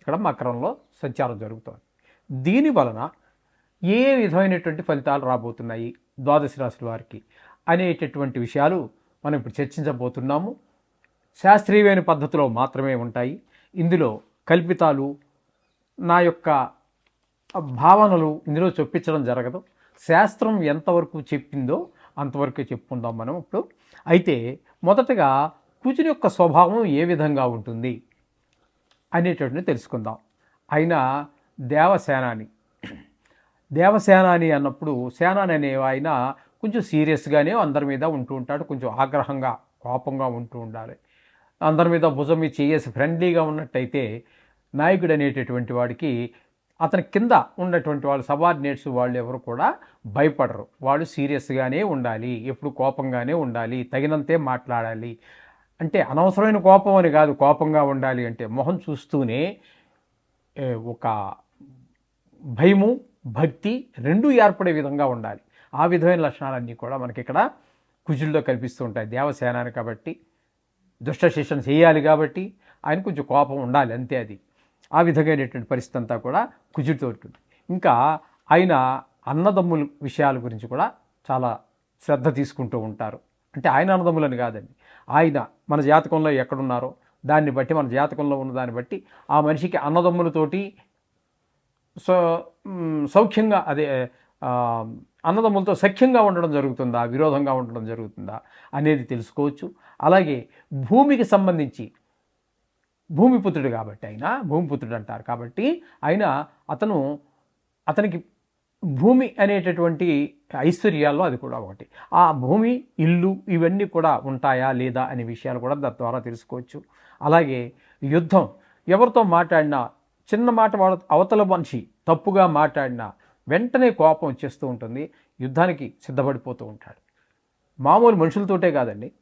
ఇక్కడ మకరంలో సంచారం జరుగుతోంది. దీని వలన ఏ విధమైనటువంటి ఫలితాలు రాబోతున్నాయి ద్వాదశ రాశుల వారికి అనేటటువంటి విషయాలు మనం ఇప్పుడు చర్చించబోతున్నాము. శాస్త్రీయమైన పద్ధతిలో మాత్రమే ఉంటాయి. ఇందులో కల్పితాలు నా యొక్క భావనలు ఇందులో చొప్పించడం జరగదు. శాస్త్రం ఎంతవరకు చెప్పిందో అంతవరకే చెప్పుకుందాం మనం ఇప్పుడు. అయితే మొదటగా కుజుని యొక్క స్వభావం ఏ విధంగా ఉంటుంది? అనేటటువంటి తెలుసుకుందాం. ఆయన దేవసేనాని. దేవసేనాని అన్నప్పుడు సేనాని అనే ఆయన కొంచెం సీరియస్గానే అందరి మీద ఉంటూ ఉంటాడు. కొంచెం ఆగ్రహంగా కోపంగా ఉంటూ ఉండాలి. అందరి మీద భుజం మీద చేసి ఫ్రెండ్లీగా ఉన్నట్టయితే నాయకుడు అనేటటువంటి వాడికి అతని కింద ఉన్నటువంటి వాళ్ళు సబార్డినేట్స్ వాళ్ళు ఎవరు కూడా భయపడరు. వాళ్ళు సీరియస్గానే ఉండాలి. ఎప్పుడు కోపంగానే ఉండాలి. తగినంతే మాట్లాడాలి. అంటే అనవసరమైన కోపం అని కాదు కోపంగా ఉండాలి అంటే మొహం చూస్తూనే ఒక భయము భక్తి రెండూ ఏర్పడే విధంగా ఉండాలి. ఆ విధమైన లక్షణాలన్నీ కూడా మనకి ఇక్కడ కుజుల్లో కల్పిస్తూ ఉంటాయి. దేవసేనాన్ని కాబట్టి దుష్ట శిక్షణ చేయాలి కాబట్టి ఆయన కొంచెం కోపం ఉండాలి అంతే అది. ఆ విధమైనటువంటి పరిస్థితి అంతా కూడా కుజుడితో ఉంటుంది. ఇంకా ఆయన అన్నదమ్ముల విషయాల గురించి కూడా చాలా శ్రద్ధ తీసుకుంటూ ఉంటారు. అంటే ఆయన అన్నదమ్ములని కాదండి ఆయన మన జాతకంలో ఎక్కడున్నారో దాన్ని బట్టి మన జాతకంలో ఉన్న దాన్ని బట్టి ఆ మనిషికి అన్నదమ్ములతోటి సో సౌఖ్యంగా అదే అన్నదమ్ములతో సఖ్యంగా ఉండడం జరుగుతుందా విరోధంగా ఉండడం జరుగుతుందా అనేది తెలుసుకోవచ్చు. అలాగే భూమికి సంబంధించి భూమిపుత్రుడు కాబట్టి ఆయన భూమిపుత్రుడు అంటారు కాబట్టి ఆయన అతను అతనికి భూమి అనేటటువంటి ఐశ్వర్యాల్లో అది కూడా ఒకటి. ఆ భూమి ఇల్లు ఇవన్నీ కూడా ఉంటాయా లేదా అనే విషయాలు కూడా దాని ద్వారా తెలుసుకోవచ్చు. అలాగే యుద్ధం. ఎవరితో మాట్లాడినా చిన్న మాట వాళ్ళ అవతల మనిషి తప్పుగా మాట్లాడినా వెంటనే కోపం వచ్చేస్తూ ఉంటుంది. యుద్ధానికి సిద్ధపడిపోతూ ఉంటాడు. మామూలు మనుషులతోటే కాదండి.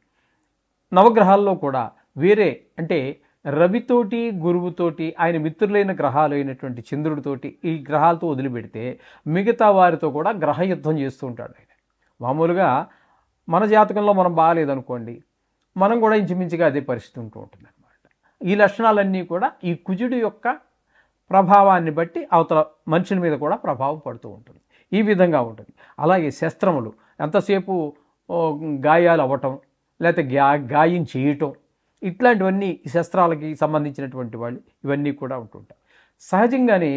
నవగ్రహాల్లో కూడా వేరే అంటే రవితోటి గురువుతోటి ఆయన మిత్రులైన గ్రహాలు అయినటువంటి చంద్రుడితోటి ఈ గ్రహాలతో వదిలిపెడితే మిగతా వారితో కూడా గ్రహ యుద్ధం చేస్తూ ఉంటాడు ఆయన. మామూలుగా మన జాతకంలో మనం బాగాలేదనుకోండి మనం కూడా ఇంచుమించుగా అదే పరిస్థితి ఉంటూ ఉంటుంది అనమాట ఈ లక్షణాలన్నీ కూడా ఈ కుజుడి యొక్క ప్రభావాన్ని బట్టి అవతల మనుషుల మీద కూడా ప్రభావం పడుతూ ఉంటుంది. ఈ విధంగా ఉంటుంది. అలాగే శస్త్రములు ఎంతసేపు గాయాలు అవ్వటం లేకపోతే గా గాయం చేయటం ఇట్లాంటివన్నీ శస్త్రాలకి సంబంధించినటువంటి వాళ్ళు ఇవన్నీ కూడా ఉంటుంటాయి. సహజంగానే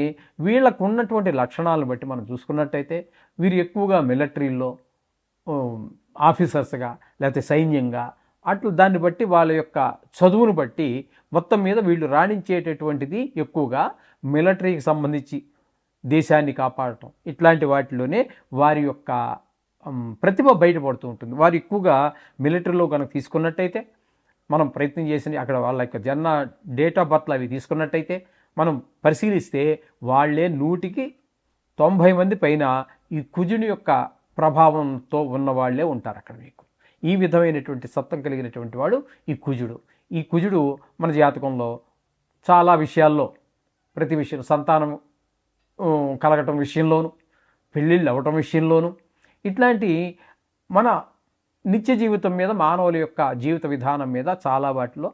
వీళ్ళకు ఉన్నటువంటి లక్షణాలను బట్టి మనం చూసుకున్నట్టయితే వీరు ఎక్కువగా మిలిటరీలో ఆఫీసర్స్గా లేకపోతే సైన్యంగా అట్లు దాన్ని బట్టి వాళ్ళ యొక్క చదువును బట్టి మొత్తం మీద వీళ్ళు రాణించేటటువంటిది ఎక్కువగా మిలిటరీకి సంబంధించి దేశాన్ని కాపాడటం. ఇట్లాంటి వాటిలోనే వారి యొక్క ప్రతిభ బయటపడుతూ ఉంటుంది. వారు ఎక్కువగా మిలిటరీలో కనుక తీసుకున్నట్టయితే మనం ప్రయత్నం చేసి అక్కడ వాళ్ళ యొక్క జన్మ డేట్ ఆఫ్ బర్త్లు అవి తీసుకున్నట్టయితే మనం పరిశీలిస్తే వాళ్ళే నూటికి తొంభై మంది పైన ఈ కుజుని యొక్క ప్రభావంతో ఉన్న వాళ్ళే ఉంటారు అక్కడ మీకు. ఈ విధమైనటువంటి సత్వం కలిగినటువంటి వాడు ఈ కుజుడు. ఈ కుజుడు మన జాతకంలో చాలా విషయాల్లో ప్రతి విషయం సంతానం కలగటం విషయంలోనూ పెళ్ళిళ్ళు అవ్వటం విషయంలోనూ ఇట్లాంటి మన నిత్య జీవితం మీద మానవుల యొక్క జీవిత విధానం మీద చాలా వాటిలో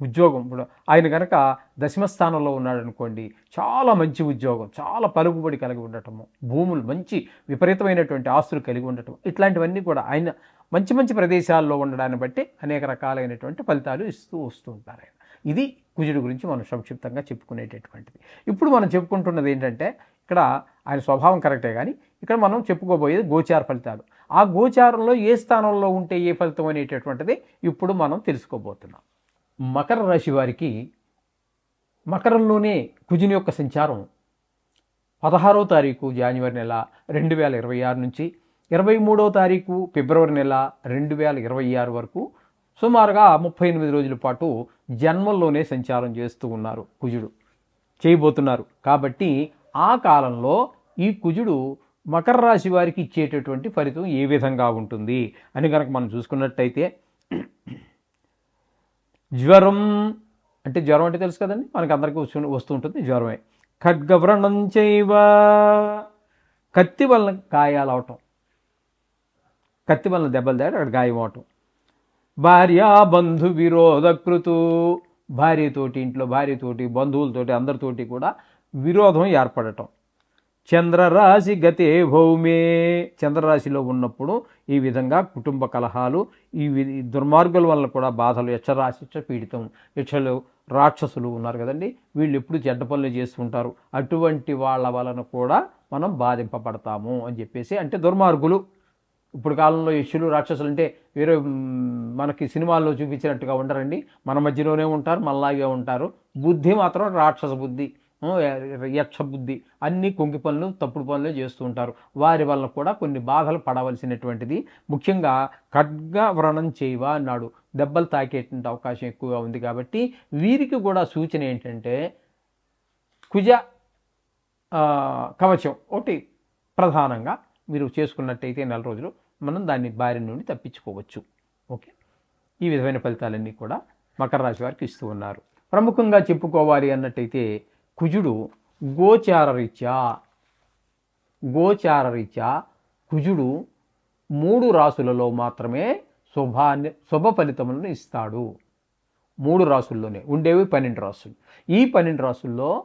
ఉద్యోగం ఇప్పుడు ఆయన కనుక దశమ స్థానంలో ఉన్నాడు అనుకోండి చాలా మంచి ఉద్యోగం చాలా పలుకుబడి కలిగి ఉండటము భూములు మంచి విపరీతమైనటువంటి ఆస్తులు కలిగి ఉండటం ఇట్లాంటివన్నీ కూడా ఆయన మంచి మంచి ప్రదేశాల్లో ఉండడాన్ని బట్టి అనేక రకాలైనటువంటి ఫలితాలు ఇస్తూ వస్తూ ఉంటారు ఆయన. ఇది కుజుడి గురించి మనం సంక్షిప్తంగా చెప్పుకునేటటువంటిది. ఇప్పుడు మనం చెప్పుకుంటున్నది ఏంటంటే ఇక్కడ ఆయన స్వభావం కరెక్టే కానీ ఇక్కడ మనం చెప్పుకోబోయేది గోచార ఫలితాలు. ఆ గోచారంలో ఏ స్థానంలో ఉంటే ఏ ఫలితం అనేటటువంటిది ఇప్పుడు మనం తెలుసుకోబోతున్నాం. మకర రాశి వారికి మకరంలోనే కుజుని యొక్క సంచారం పదహారో తారీఖు జనవరి నెల రెండు వేల ఇరవై ఆరు నుంచి ఇరవై మూడో తారీఖు ఫిబ్రవరి నెల రెండు వేల ఇరవై ఆరు వరకు సుమారుగా ముప్పై ఎనిమిది రోజుల పాటు జన్మల్లోనే సంచారం చేస్తూ ఉన్నారు కుజుడు. చేయబోతున్నారు. కాబట్టి ఆ కాలంలో ఈ కుజుడు మకర రాశి వారికి ఇచ్చేటటువంటి ఫలితం ఏ విధంగా ఉంటుంది అని కనుక మనం చూసుకున్నట్టయితే జ్వరం అంటే జ్వరం అంటే తెలుసు కదండి? మనకి అందరికీ వస్తు వస్తూ ఉంటుంది జ్వరమే. ఖడ్గవ్రణం చేయవ. కత్తి వలన గాయాలు అవటం కత్తి వలన దెబ్బలు తేడా అక్కడ గాయం అవటం భార్య బంధు విరోధకృతు. భార్యతోటి ఇంట్లో భార్యతోటి బంధువులతోటి అందరితోటి కూడా విరోధం ఏర్పడటం. చంద్రరాశి గతే భౌమే. చంద్రరాశిలో ఉన్నప్పుడు ఈ విధంగా కుటుంబ కలహాలు ఈ వి- దుర్మార్గుల వల్ల కూడా బాధలు యక్షరాశి పీడితం యక్షలు రాక్షసులు ఉన్నారు కదండి. వీళ్ళు ఎప్పుడు చెడ్డ పనులు చేస్తుంటారు అటువంటి వాళ్ళ వలన కూడా మనం బాధింపబడతాము అని చెప్పేసి అంటే దుర్మార్గులు. ఇప్పుడు కాలంలో యక్షులు రాక్షసులు అంటే వేరే మనకి సినిమాల్లో చూపించినట్టుగా ఉండరండి. మన మధ్యలోనే ఉంటారు మనలాగే ఉంటారు. బుద్ధి మాత్రం రాక్షస బుద్ధి. యక్షబుద్ధి యక్ష బుద్ధి. అన్ని కొంకి పనులు తప్పుడు పనులు చేస్తూ ఉంటారు. వారి వల్ల కూడా కొన్ని బాధలు పడవలసినటువంటిది. ముఖ్యంగా ఖడ్గ వ్రణం చేయవా అన్నాడు. దెబ్బలు తాకేటువంటి అవకాశం ఎక్కువగా ఉంది కాబట్టి వీరికి కూడా సూచన ఏంటంటే కుజ కవచం ఒకటి ప్రధానంగా మీరు చేసుకున్నట్టయితే నెల రోజులు మనం దాన్ని బారి నుండి తప్పించుకోవచ్చు. ఓకే? ఈ విధమైన ఫలితాలన్నీ కూడా మకర రాశి వారికి ఇస్తూ ఉన్నారు. ప్రముఖంగా చెప్పుకోవాలి అన్నట్టయితే కుజుడు గోచార రీత్యా గోచార రీత్యా కుజుడు మూడు రాసులలో మాత్రమే శుభాన్ని శుభ ఫలితములను ఇస్తాడు. మూడు రాసుల్లోనే ఉండేవి పన్నెండు రాసులు. ఈ పన్నెండు రాసుల్లో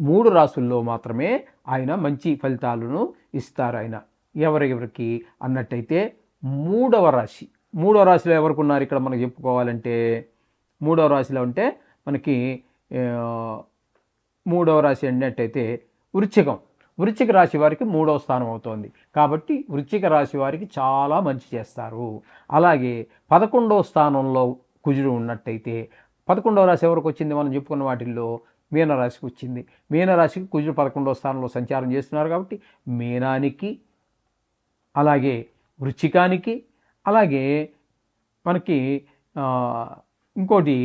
మూడు రాసుల్లో మాత్రమే ఆయన మంచి ఫలితాలను ఇస్తారు ఆయన. ఎవరెవరికి? అన్నట్టయితే మూడవ రాశి. మూడవ రాశిలో ఎవరికి ఉన్నారు? ఇక్కడ మనకు చెప్పుకోవాలంటే మూడవ రాశిలో ఉంటే మనకి మూడవ రాశి అన్నట్టయితే వృశ్చికం వృశ్చిక రాశి వారికి మూడవ స్థానం అవుతోంది. కాబట్టి వృశ్చిక రాశి వారికి చాలా మంచి చేస్తారు. అలాగే పదకొండవ స్థానంలో కుజుడు ఉన్నట్టయితే పదకొండవ రాశి ఎవరికి వచ్చింది? మనం చెప్పుకున్న వాటిల్లో మీనరాశికి వచ్చింది. మీనరాశికి కుజుడు పదకొండవ స్థానంలో సంచారం చేస్తున్నారు కాబట్టి మీనానికి అలాగే వృచ్చికానికి అలాగే మనకి ఇంకోటి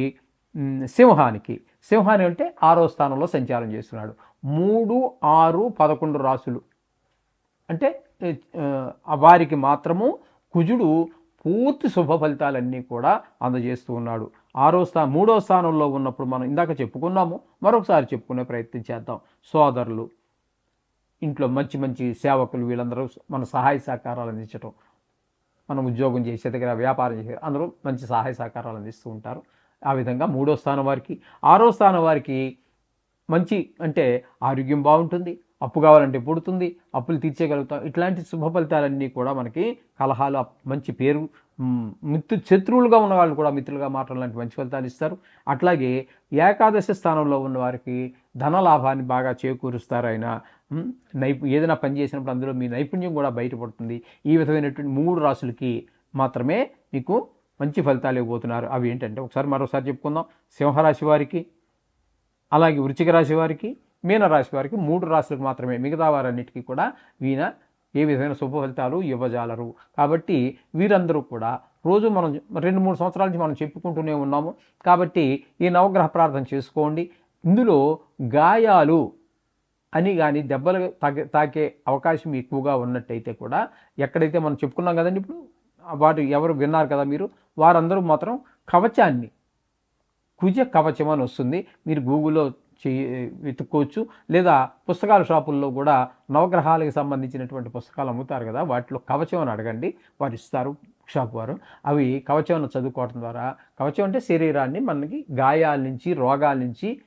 సింహానికి. సింహాని అంటే ఆరో స్థానంలో సంచారం చేస్తున్నాడు. మూడు ఆరు పదకొండు రాసులు అంటే వారికి మాత్రము కుజుడు పూర్తి శుభ ఫలితాలన్నీ కూడా అందజేస్తూ ఉన్నాడు. ఆరో స్థా మూడో స్థానంలో ఉన్నప్పుడు మనం ఇందాక చెప్పుకున్నాము. మరొకసారి చెప్పుకునే ప్రయత్నం చేద్దాం. సోదరులు ఇంట్లో మంచి మంచి సేవకులు వీళ్ళందరూ మన సహాయ సహకారాలు అందించడం మనం ఉద్యోగం చేసే దగ్గర వ్యాపారం చేసే అందరూ మంచి సహాయ సహకారాలు అందిస్తూ ఉంటారు. ఆ విధంగా మూడో స్థానం వారికి ఆరో స్థానం వారికి మంచి అంటే ఆరోగ్యం బాగుంటుంది అప్పు కావాలంటే పుడుతుంది అప్పులు తీర్చేయగలుగుతాం. ఇట్లాంటి శుభ ఫలితాలన్నీ కూడా మనకి కలహాలు మంచి పేరు మిత్రు శత్రువులుగా ఉన్న వాళ్ళు కూడా మిత్రులుగా మాత్రం లాంటి మంచి ఫలితాలు ఇస్తారు. అట్లాగే ఏకాదశి స్థానంలో ఉన్న వారికి ధన లాభాన్ని బాగా చేకూరుస్తారు ఆయన నైపు ఏదైనా పని చేసినప్పుడు అందులో మీ నైపుణ్యం కూడా బయటపడుతుంది. ఈ విధమైనటువంటి మూడు రాసులకి మాత్రమే మీకు మంచి ఫలితాలు ఇవ్వబోతున్నారు. అవి ఏంటంటే ఒకసారి మరోసారి చెప్పుకుందాం. సింహరాశి వారికి అలాగే వృచ్చిక రాశి వారికి మీనరాశి వారికి మూడు రాశులకు మాత్రమే మిగతా వారన్నిటికీ కూడా ఈయన ఏ విధమైన శుభ ఫలితాలు ఇవ్వజాలరు. కాబట్టి వీరందరూ కూడా రోజు మనం రెండు మూడు సంవత్సరాల నుంచి మనం చెప్పుకుంటూనే ఉన్నాము. కాబట్టి ఈ నవగ్రహ ప్రార్థన చేసుకోండి. ఇందులో గాయాలు అని కానీ దెబ్బలు తాకే తాకే అవకాశం ఎక్కువగా ఉన్నట్టయితే కూడా ఎక్కడైతే మనం చెప్పుకున్నాం కదండి ఇప్పుడు వాటి ఎవరు విన్నారు కదా మీరు వారందరూ మాత్రం కవచాన్ని కుజ కవచం అని వస్తుంది. మీరు గూగుల్లో చే వెతుక్కోవచ్చు. లేదా పుస్తకాల షాపుల్లో కూడా నవగ్రహాలకు సంబంధించినటువంటి పుస్తకాలు అమ్ముతారు కదా వాటిలో కవచం అని అడగండి. వారు ఇస్తారు షాప్ వారు. అవి కవచం అని చదువుకోవడం ద్వారా కవచం అంటే శరీరాన్ని మనకి గాయాల నుంచి రోగాల నుంచి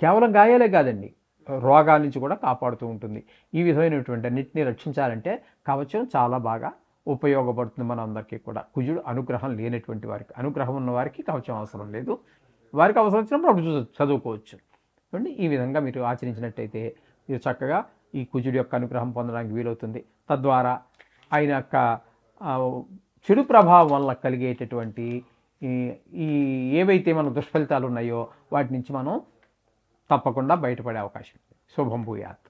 కేవలం గాయాలే కాదండి రోగాల నుంచి కూడా కాపాడుతూ ఉంటుంది. ఈ విధమైనటువంటి అన్నింటినీ రక్షించాలంటే కవచం చాలా బాగా ఉపయోగపడుతుంది మన అందరికీ కూడా. కుజుడు అనుగ్రహం లేనటువంటి వారికి అనుగ్రహం ఉన్న వారికి కవచం అవసరం లేదు. వారికి అవసరం వచ్చినప్పుడు అప్పుడు చదువుకోవచ్చు. చూడండి ఈ విధంగా మీరు ఆచరించినట్టయితే మీరు చక్కగా ఈ కుజుడి యొక్క అనుగ్రహం పొందడానికి వీలవుతుంది. తద్వారా ఆయన యొక్క చెడు ప్రభావం వల్ల కలిగేటటువంటి ఈ ఈ ఏవైతే మన దుష్ఫలితాలు ఉన్నాయో వాటి నుంచి మనం తప్పకుండా బయటపడే అవకాశం ఉంది. శుభం భూయాత్.